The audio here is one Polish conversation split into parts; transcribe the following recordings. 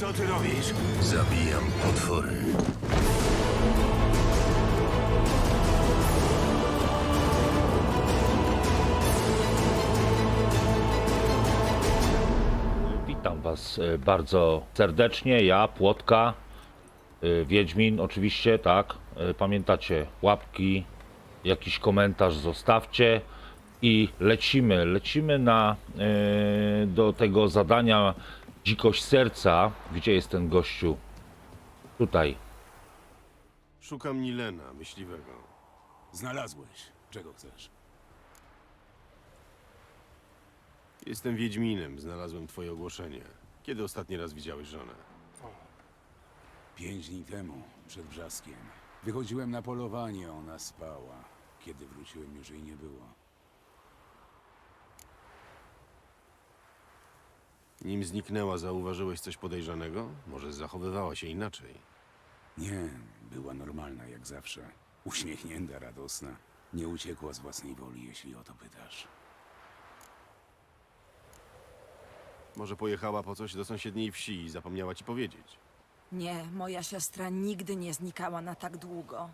Co ty robisz? Zabijam potwory. Witam Was e, bardzo serdecznie. Ja, Płotka, e, Wiedźmin, oczywiście, tak. E, Pamiętacie, łapki, jakiś komentarz zostawcie i lecimy. Lecimy na, e, do tego zadania Dzikość Serca. Gdzie jest ten gościu? Tutaj. Szukam Nilena, myśliwego. Znalazłeś. Czego chcesz? Jestem Wiedźminem, znalazłem twoje ogłoszenie. Kiedy ostatni raz widziałeś żonę? Pięć dni temu, przed brzaskiem. Wychodziłem na polowanie, ona spała. Kiedy wróciłem, już jej nie było. Nim zniknęła, zauważyłeś coś podejrzanego? Może zachowywała się inaczej? Nie, była normalna jak zawsze. Uśmiechnięta, radosna. Nie uciekła z własnej woli, jeśli o to pytasz. Może pojechała po coś do sąsiedniej wsi i zapomniała ci powiedzieć? Nie, moja siostra nigdy nie znikała na tak długo.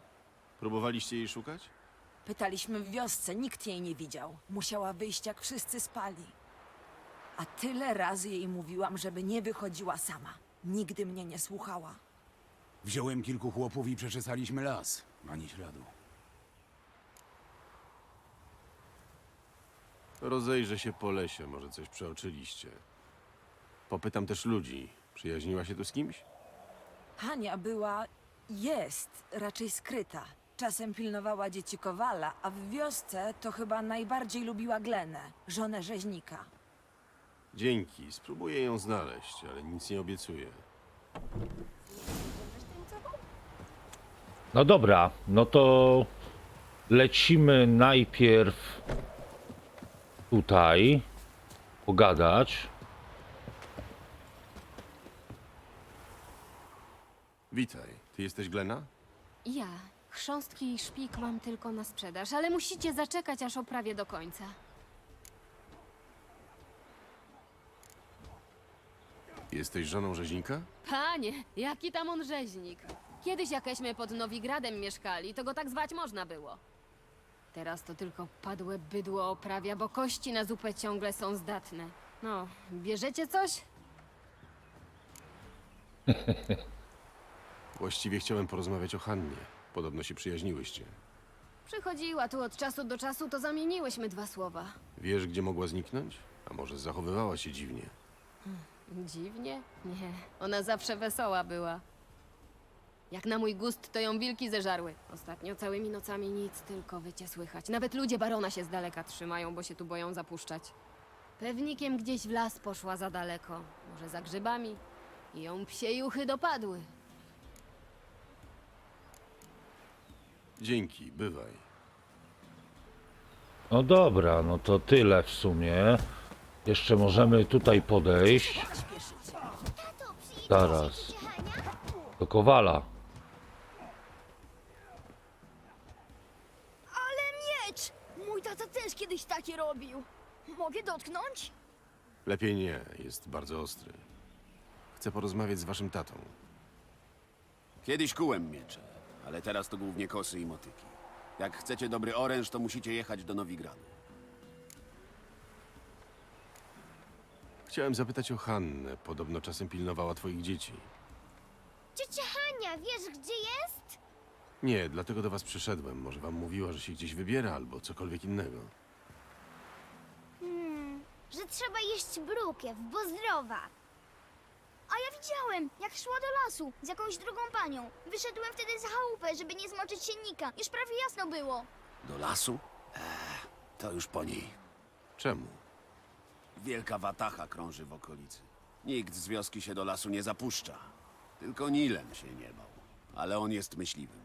Próbowaliście jej szukać? Pytaliśmy w wiosce, nikt jej nie widział. Musiała wyjść, jak wszyscy spali. A tyle razy jej mówiłam, żeby nie wychodziła sama. Nigdy mnie nie słuchała. Wziąłem kilku chłopów i przeczesaliśmy las. Ani śladu. Rozejrzę się po lesie, może coś przeoczyliście. Popytam też ludzi. Przyjaźniła się tu z kimś? Hania była, jest raczej skryta. Czasem pilnowała dzieci Kowala, a w wiosce to chyba najbardziej lubiła Glenę, żonę rzeźnika. Dzięki, spróbuję ją znaleźć, ale nic nie obiecuję. No dobra, no to lecimy najpierw tutaj pogadać. Witaj, ty jesteś Glena? Ja. Chrząstki i szpik mam tylko na sprzedaż, ale musicie zaczekać, aż oprawię do końca. Jesteś żoną rzeźnika? Panie, jaki tam on rzeźnik. Kiedyś jakeśmy pod Nowigradem mieszkali, to go tak zwać można było. Teraz to tylko padłe bydło oprawia, bo kości na zupę ciągle są zdatne. No, bierzecie coś? Właściwie chciałem porozmawiać o Hannie. Podobno się przyjaźniłyście. Przychodziła tu od czasu do czasu, to zamieniłyśmy dwa słowa. Wiesz, gdzie mogła zniknąć? A może zachowywała się dziwnie? Dziwnie? Nie, ona zawsze wesoła była. Jak na mój gust, to ją wilki zeżarły. Ostatnio całymi nocami nic, tylko wycie słychać. Nawet ludzie barona się z daleka trzymają, bo się tu boją zapuszczać. Pewnikiem gdzieś w las poszła za daleko. Może za grzybami. I ją psie juchy dopadły. Dzięki, bywaj. No dobra, no to tyle w sumie. Jeszcze możemy tutaj podejść. Zaraz. Do Kowala. Ale miecz! Mój tata też kiedyś takie robił. Mogę dotknąć? Lepiej nie, jest bardzo ostry. Chcę porozmawiać z waszym tatą. Kiedyś kułem miecze, ale teraz to głównie kosy i motyki. Jak chcecie dobry oręż, to musicie jechać do Nowigradu. Chciałem zapytać o Hannę. Podobno czasem pilnowała twoich dzieci. Ciocia Hania, wiesz gdzie jest? Nie, dlatego do was przyszedłem. Może wam mówiła, że się gdzieś wybiera albo cokolwiek innego. Że trzeba jeść brukiew, bo zdrowa. A ja widziałem, jak szła do lasu z jakąś drugą panią. Wyszedłem wtedy za chałupę, żeby nie zmoczyć siennika. Już prawie jasno było. Do lasu? Eee, to już po niej. Czemu? Wielka watacha krąży w okolicy. Nikt z wioski się do lasu nie zapuszcza. Tylko Nilem się nie bał. Ale on jest myśliwym.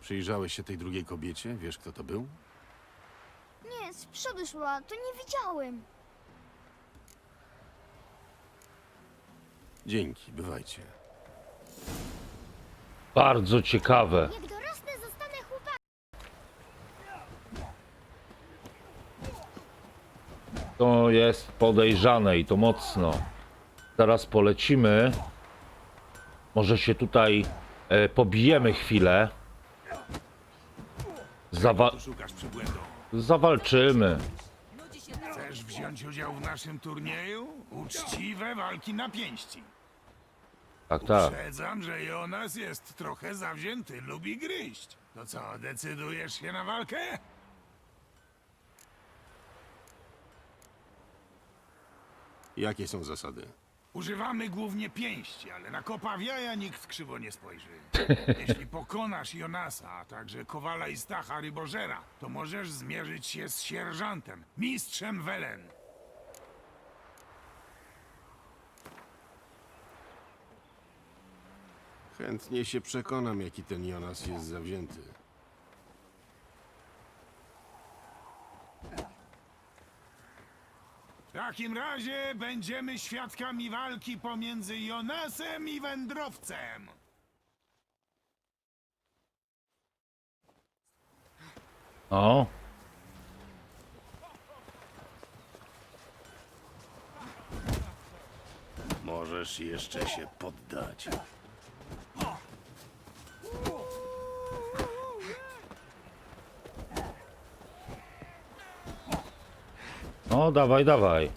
Przyjrzałeś się tej drugiej kobiecie? Wiesz, kto to był? Nie, z przodu szła, to nie widziałem. Dzięki, bywajcie. Bardzo ciekawe. Jak To jest podejrzane i to mocno. Zaraz polecimy. Może się tutaj e, pobijemy chwilę. Zawa szukasz zawalczymy. Chcesz wziąć udział w naszym turnieju? Uczciwe walki na pięści. Tak, tak. Uprzedzam, że Jonas jest trochę zawzięty, lubi gryźć. To co, decydujesz się na walkę? Jakie są zasady? Używamy głównie pięści, ale na kopa w jaja nikt krzywo nie spojrzy. Jeśli pokonasz Jonasa, a także Kowala i Stacha Rybożera, to możesz zmierzyć się z sierżantem, mistrzem Welen. Chętnie się przekonam, jaki ten Jonas jest zawzięty. Takim razie będziemy świadkami walki pomiędzy Jonasem i wędrowcem. O, Możesz jeszcze się poddać. No dawaj, dawaj.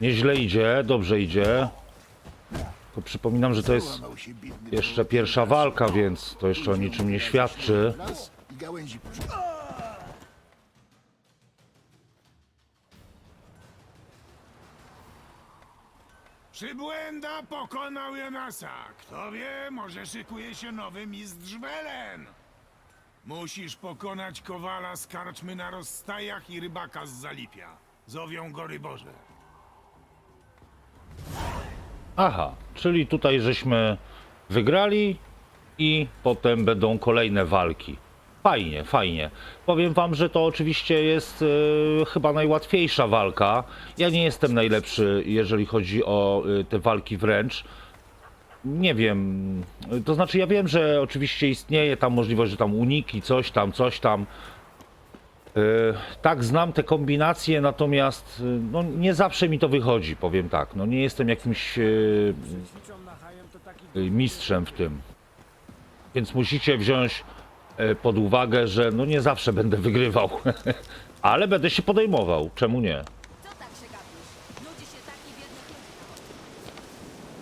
Nieźle idzie, dobrze idzie. To przypominam, że to jest jeszcze pierwsza walka, więc to jeszcze o niczym nie świadczy. Przybłęda pokonał Jonasa. Kto wie, może szykuje się nowy mistrz Welen. Musisz pokonać kowala z karczmy na rozstajach i rybaka z Zalipia. Zowią go Ryboże. Aha, czyli tutaj żeśmy wygrali i potem będą kolejne walki. Fajnie, fajnie. Powiem wam, że to oczywiście jest e, chyba najłatwiejsza walka. Ja nie jestem najlepszy, jeżeli chodzi o e, te walki wręcz. Nie wiem, to znaczy ja wiem, że oczywiście istnieje tam możliwość, że tam uniki, coś tam, coś tam. E, Tak, znam te kombinacje, natomiast e, no, nie zawsze mi to wychodzi, powiem tak. No, nie jestem jakimś e, mistrzem w tym. Więc musicie wziąć pod uwagę, że no nie zawsze będę wygrywał. Ale będę się podejmował. Czemu nie? Tak.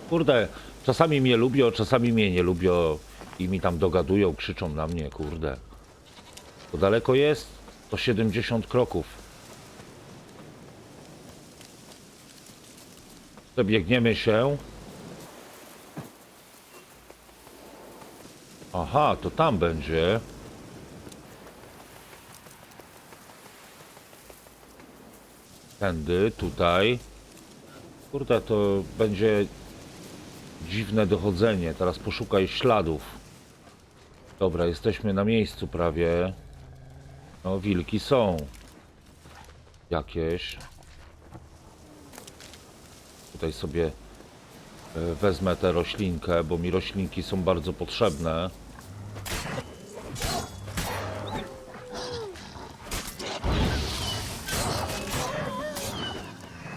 Kurde, czasami mnie lubią, czasami mnie nie lubią i mi tam dogadują, krzyczą na mnie, kurde. To daleko jest? To 70 kroków. Przebiegniemy się. Aha, to tam będzie. Tędy, tutaj. Kurde, to będzie dziwne dochodzenie. Teraz poszukaj śladów. Dobra, jesteśmy na miejscu prawie. No, wilki są. Jakieś. Tutaj sobie e, wezmę tę roślinkę, bo mi roślinki są bardzo potrzebne.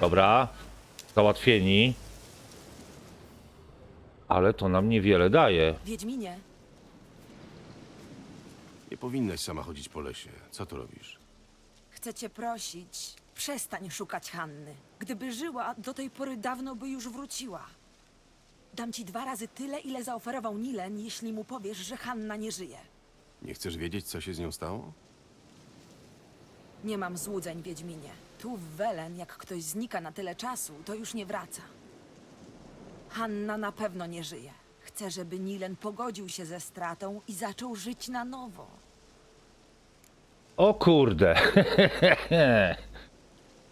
Dobra, załatwieni. Ale to nam niewiele daje. Wiedźminie, Nie powinnaś sama chodzić po lesie. Co tu robisz? chcę cię prosić, przestań szukać Hanny. Gdyby żyła, do tej pory dawno by już wróciła. Dam ci dwa razy tyle, ile zaoferował Nilen, jeśli mu powiesz, że Hanna nie żyje. Nie chcesz wiedzieć, co się z nią stało? Nie mam złudzeń, Wiedźminie. Tu w Welen, jak ktoś znika na tyle czasu, to już nie wraca. Hanna na pewno nie żyje. Chcę, żeby Nilen pogodził się ze stratą i zaczął żyć na nowo. O kurde.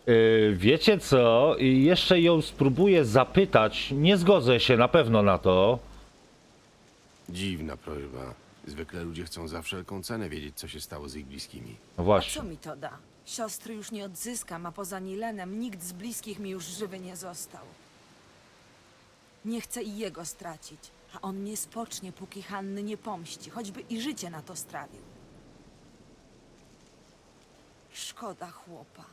Yy, Wiecie co? I Jeszcze ją spróbuję zapytać. Nie zgodzę się na pewno na to. Dziwna prośba. Zwykle ludzie chcą za wszelką cenę wiedzieć, co się stało z ich bliskimi. No A co właśnie. mi to da? Siostry już nie odzyskam, a poza Nilenem nikt z bliskich mi już żywy nie został. Nie chcę i jego stracić, a on nie spocznie, póki Hanny nie pomści, choćby i życie na to strawił. Szkoda chłopa.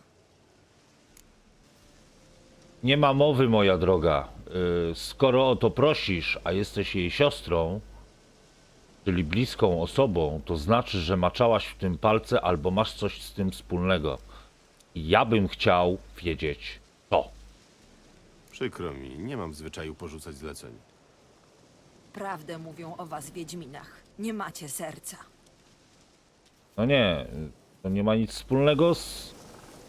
Nie ma mowy, moja droga. Y, Skoro o to prosisz, a jesteś jej siostrą, czyli bliską osobą, to znaczy, że maczałaś w tym palce albo masz coś z tym wspólnego. I ja bym chciał wiedzieć to. Przykro mi, nie mam w zwyczaju porzucać zleceń. Prawdę mówią o was, Wiedźminach. Nie macie serca. No nie, to nie ma nic wspólnego z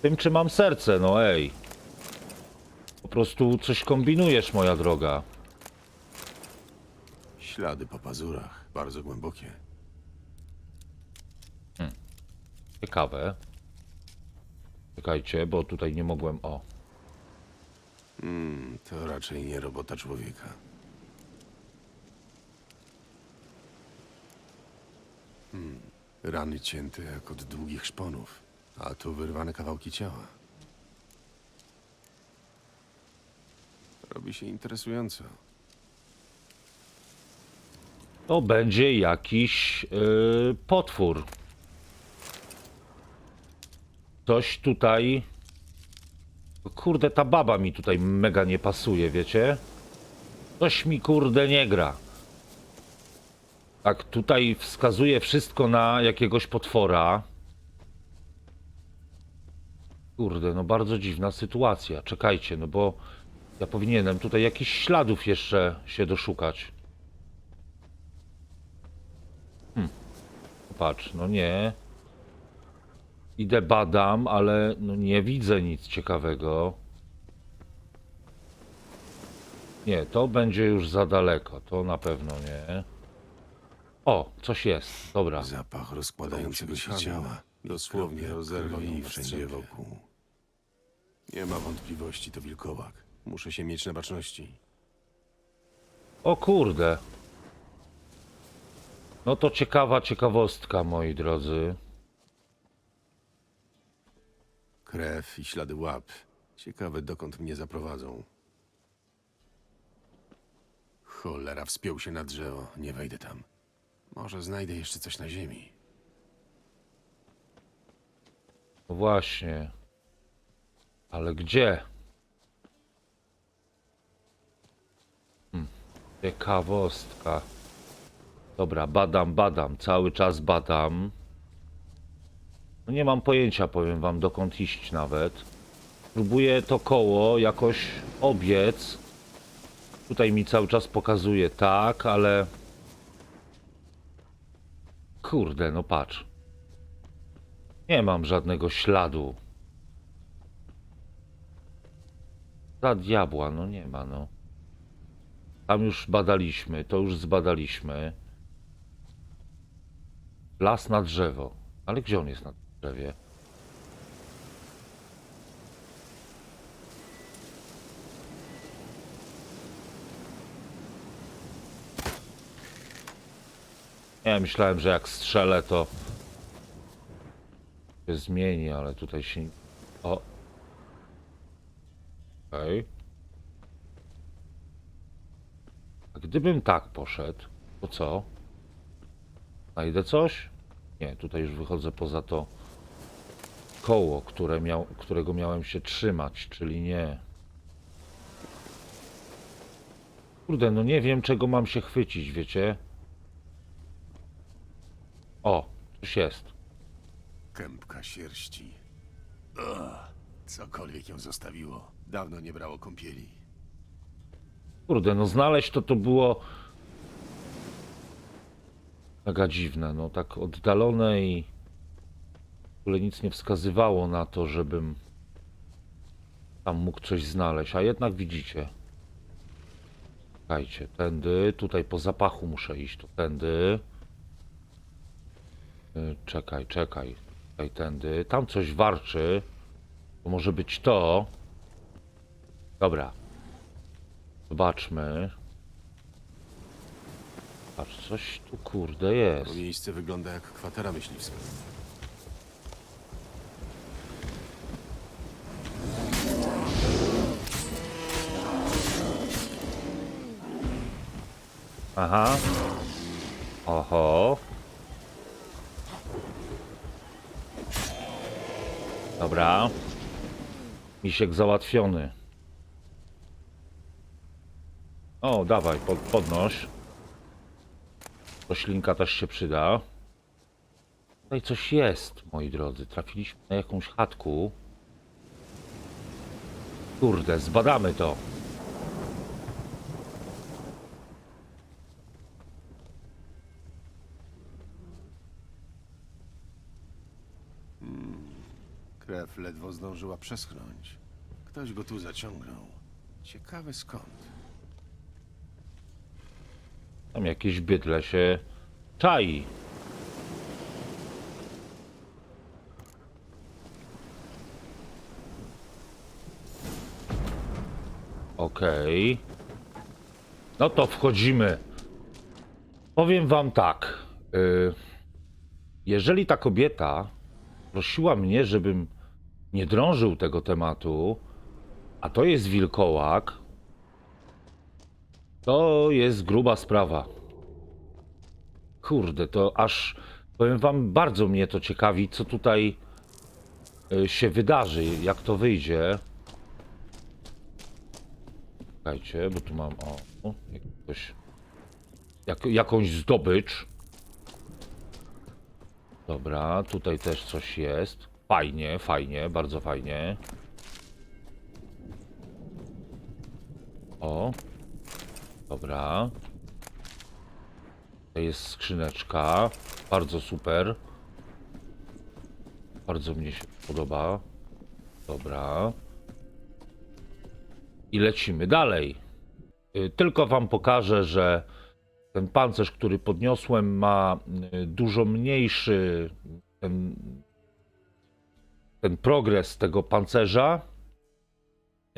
tym, czy mam serce, no ej. Po prostu coś kombinujesz, moja droga. Ślady po pazurach, bardzo głębokie. Ciekawe. Czekajcie, bo tutaj nie mogłem. O, Hmm, to raczej nie robota człowieka. Hmm, rany cięte jak od długich szponów, a tu wyrwane kawałki ciała. Robi się interesująco. to będzie jakiś yy, potwór. Coś tutaj. Kurde, ta baba mi tutaj mega nie pasuje, wiecie? Coś mi kurde nie gra. Tak, tutaj wskazuje wszystko na jakiegoś potwora. Kurde, no bardzo dziwna sytuacja. Czekajcie, no bo ja powinienem tutaj jakichś śladów jeszcze się doszukać. Patrz, no nie. Idę badam, ale no nie widzę nic ciekawego. Nie, to będzie już za daleko, to na pewno nie. O, coś jest, dobra. Zapach rozkładającego się ciała. Dosłownie rozerwał mi wszędzie wokół. Nie ma wątpliwości, to wilkołak. Muszę się mieć na baczności. O kurde. No to ciekawa ciekawostka, moi drodzy. Krew i ślady łap. Ciekawe, dokąd mnie zaprowadzą. Cholera, wspiął się na drzewo. Nie wejdę tam. Może znajdę jeszcze coś na ziemi. No właśnie. Ale gdzie? Hmm. Ciekawostka. Dobra, badam, badam. Cały czas badam. No nie mam pojęcia, powiem wam, dokąd iść nawet. Próbuję to koło jakoś obiec. Tutaj mi cały czas pokazuje tak, ale... Kurde, no patrz. Nie mam żadnego śladu. Za diabła, no nie ma, no. Tam już badaliśmy, to już zbadaliśmy. Las na drzewo. Ale gdzie on jest na drzewie? Ja myślałem, że jak strzelę, to się zmieni, ale tutaj się... O! Okej. A gdybym tak poszedł, to co? Znajdę coś? Nie, tutaj już wychodzę poza to koło, które miał, którego miałem się trzymać, czyli nie. Kurde, no nie wiem, czego mam się chwycić, wiecie? O, coś jest. Kępka sierści. Ugh, cokolwiek ją zostawiło. Dawno nie brało kąpieli. Kurde, no znaleźć to to było mega dziwne, no tak oddalone i w ogóle nic nie wskazywało na to, żebym tam mógł coś znaleźć, a jednak widzicie. Czekajcie, tędy, tutaj po zapachu muszę iść, to tędy. Y, Czekaj, czekaj, tutaj tędy, tam coś warczy, to może być to. Dobra, Zobaczmy. Patrz, coś tu kurde To jest. miejsce wygląda jak kwatera myśliwska. Aha. Oho. Dobra. Misiek załatwiony. O, dawaj, pod, podnoś. Roślinka też się przyda. Tutaj coś jest, moi drodzy. Trafiliśmy na jakąś chatku. Kurde, zbadamy to. Ledwo zdążyła przeschnąć. Ktoś go tu zaciągnął. Ciekawe skąd. Tam jakieś bydle się czai. Okej. No to wchodzimy. Powiem wam tak. y, jeżeli ta kobieta prosiła mnie, żebym nie drążył tego tematu, a to jest wilkołak, to jest gruba sprawa. Kurde, to aż powiem wam, bardzo mnie to ciekawi, co tutaj y, się wydarzy, jak to wyjdzie. Czekajcie, bo tu mam o, jakiegoś, jak, jakąś zdobycz. Dobra, tutaj też coś jest. Fajnie, fajnie, bardzo fajnie. O, Dobra. To jest skrzyneczka. Bardzo super. Bardzo mnie się podoba. Dobra. I lecimy dalej. Y, Tylko wam pokażę, że ten pancerz, który podniosłem, ma y, dużo mniejszy ten, ten progres tego pancerza,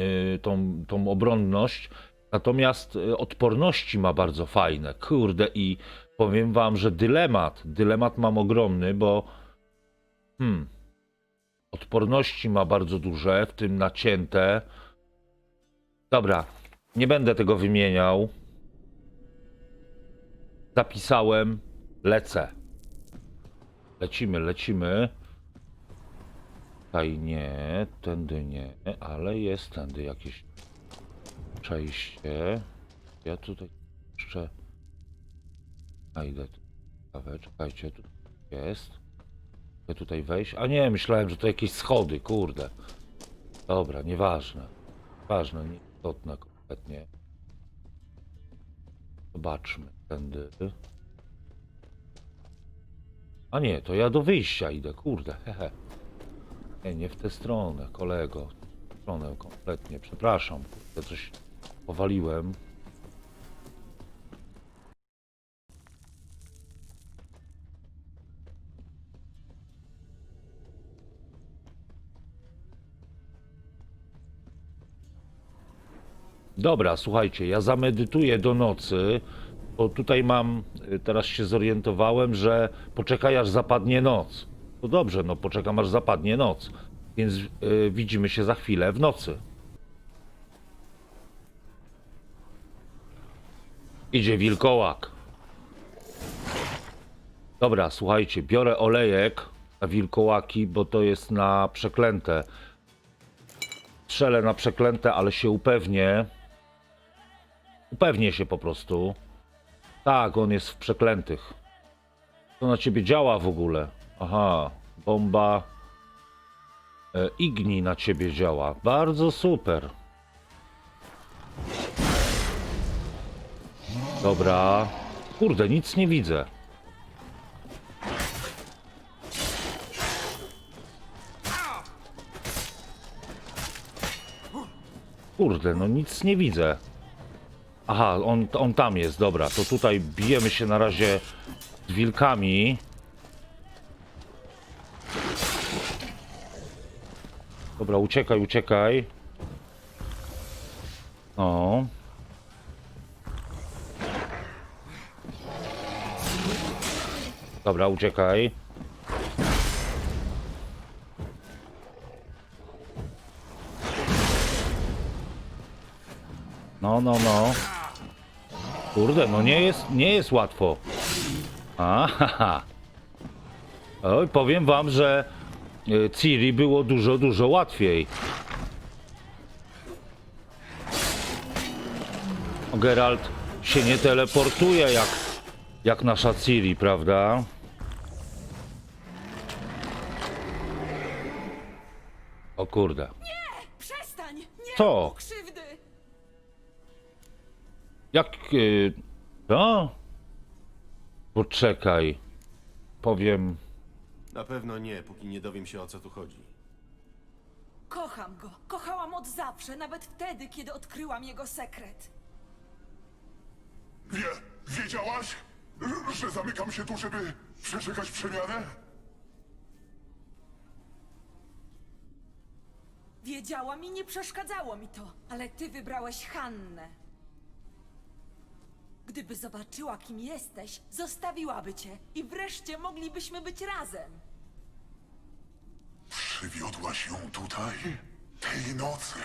y, tą, tą obronność. Natomiast y, odporności ma bardzo fajne. Kurde, i powiem wam, że dylemat, dylemat mam ogromny, bo hmm, odporności ma bardzo duże, w tym nacięte. Dobra, nie będę tego wymieniał. Zapisałem, lecę. Lecimy, lecimy. Tutaj nie, tędy nie, ale jest tędy jakieś przejście. Ja tutaj jeszcze znajdę kawę. Czekajcie, tu jest. Mogę tutaj wejść? A nie, myślałem, że to jakieś schody, kurde. Dobra, nieważne. Ważne, nieistotne kompletnie. Zobaczmy tędy. A nie, to ja do wyjścia idę, kurde, hehe. Nie, nie w tę stronę, kolego. W tę stronę kompletnie, przepraszam, kurde, coś powaliłem. Dobra, słuchajcie, ja zamedytuję do nocy, bo tutaj mam, y, teraz się zorientowałem, że poczekaj aż zapadnie noc. No dobrze, no poczekam aż zapadnie noc, więc y, widzimy się za chwilę w nocy. Idzie wilkołak. Dobra, słuchajcie, biorę olejek na wilkołaki, bo to jest na przeklęte. Strzelę na przeklęte, ale się upewnię. Upewnię się po prostu. Tak, on jest w przeklętych. Co na ciebie działa w ogóle? Aha, bomba e, Igni na ciebie działa. Bardzo super. Dobra. Kurde, nic nie widzę. Kurde, no nic nie widzę. Aha, on, on tam jest, dobra. To tutaj bijemy się na razie z wilkami. Dobra, uciekaj, uciekaj. No. Dobra, uciekaj. No, no, no. Kurde, no nie jest, nie jest łatwo. Aha. Oj, powiem wam, że Ciri było dużo, dużo łatwiej. Geralt się nie teleportuje jak, jak nasza Ciri, prawda? O kurde. Przestań! Nie Co? rób krzywdy! Jak... y, Co? Poczekaj. Powiem... Na pewno nie, póki nie dowiem się o co tu chodzi. Kocham go. Kochałam od zawsze, nawet wtedy, kiedy odkryłam jego sekret. Wie, wiedziałaś, że zamykam się tu, żeby przeczekać przemianę? Wiedziałam i nie przeszkadzało mi to, ale ty wybrałeś Hannę. Gdyby zobaczyła, kim jesteś, zostawiłaby cię i wreszcie moglibyśmy być razem. Przywiodłaś ją tutaj? Tej nocy.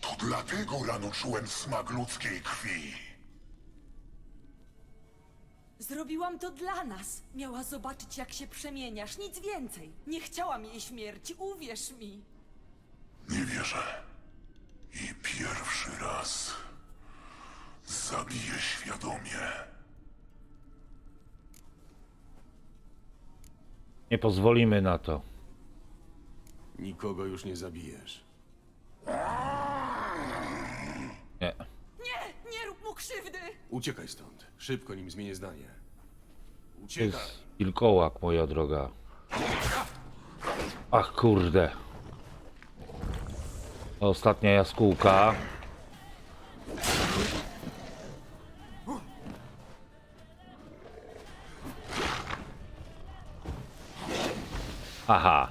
To dlatego rano czułem smak ludzkiej krwi. Zrobiłam to dla nas. Miała zobaczyć, jak się przemieniasz, nic więcej. Nie chciałam jej śmierci, uwierz mi. Nie wierzę. I pierwszy raz zabiję świadomie. Nie pozwolimy na to. Nikogo już nie zabijesz. Nie. Nie, nie rób mu krzywdy! Uciekaj stąd. Szybko, nim zmienię zdanie. To Uciekaj. jest wilkołak, moja droga. Ach, kurde. Ostatnia jaskółka. Aha.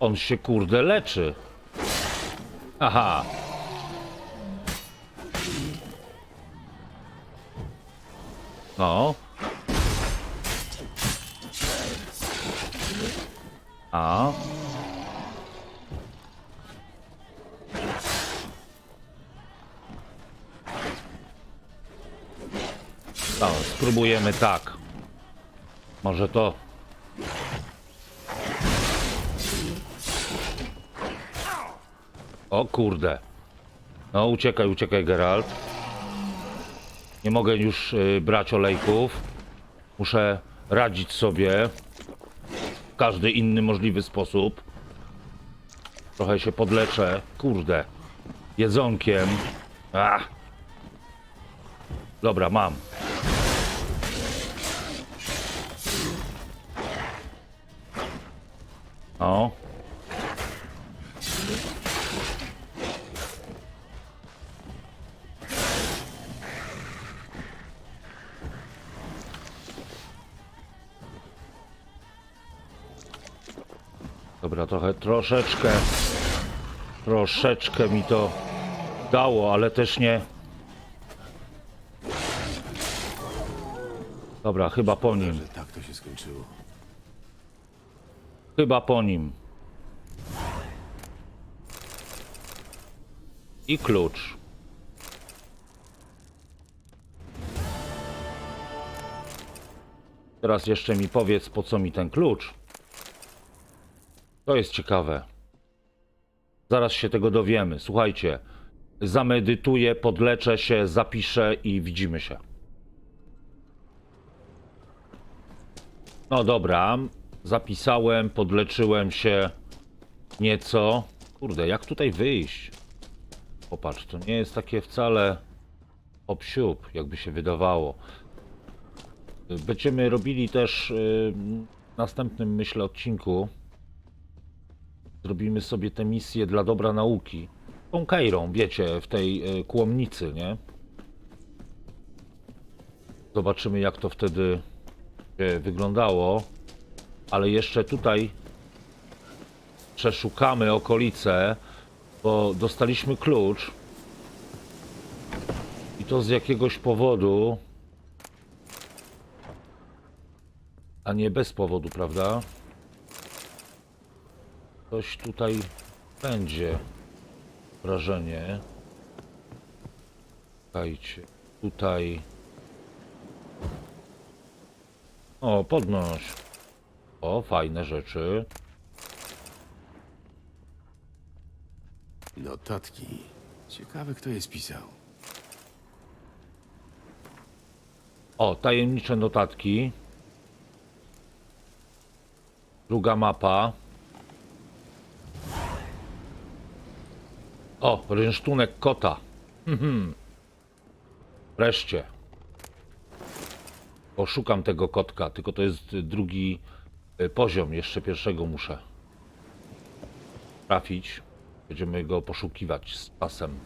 On się kurde leczy. Aha. No. A. No, spróbujemy tak. Może to. O kurde. No, uciekaj, uciekaj, Geralt. Nie mogę już y, brać olejków. Muszę radzić sobie w każdy inny możliwy sposób. Trochę się podleczę. Kurde. Jedzonkiem. Ach. Dobra, mam. O. Dobra, trochę, troszeczkę, troszeczkę mi to dało, ale też nie. Dobra, chyba po nim, Że tak to się skończyło. chyba po nim. I klucz. Teraz jeszcze mi powiedz, po co mi ten klucz. To jest ciekawe. Zaraz się tego dowiemy. Słuchajcie, zamedytuję, podleczę się, zapiszę i widzimy się. No dobra, zapisałem, podleczyłem się nieco. Kurde, jak tutaj wyjść? Popatrz, to nie jest takie wcale obsiup, jakby się wydawało. Będziemy robili też y, w następnym, myślę, odcinku. Zrobimy sobie tę misję dla dobra nauki. Tą Kairą, wiecie, w tej y, kłomnicy, nie? Zobaczymy, jak to wtedy będzie wyglądało. Ale jeszcze tutaj przeszukamy okolice, bo dostaliśmy klucz. I to z jakiegoś powodu. A nie bez powodu, prawda? Coś tutaj będzie. Wrażenie. Czekajcie. Tutaj. O, podnoś. O, fajne rzeczy. Notatki. Ciekawe, kto je spisał. O, tajemnicze notatki. Druga mapa. O, rynsztunek kota. Mhm. Wreszcie. Poszukam tego kotka, tylko to jest drugi y, poziom. Jeszcze pierwszego muszę trafić. Będziemy go poszukiwać z czasem.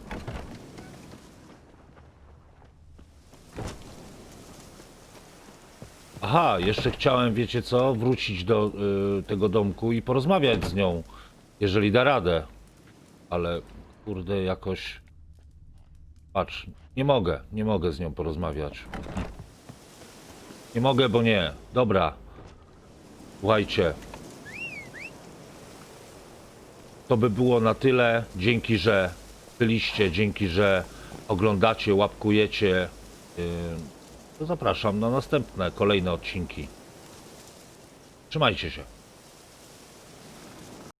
Aha, jeszcze chciałem, wiecie co, wrócić do y, tego domku i porozmawiać z nią, jeżeli da radę. Ale kurde, jakoś. Patrz, nie mogę, nie mogę z nią porozmawiać. Nie mogę, bo nie. Dobra. Słuchajcie. To by było na tyle. Dzięki, że byliście, dzięki, że oglądacie, łapkujecie. Yy, to zapraszam na następne, kolejne odcinki. Trzymajcie się.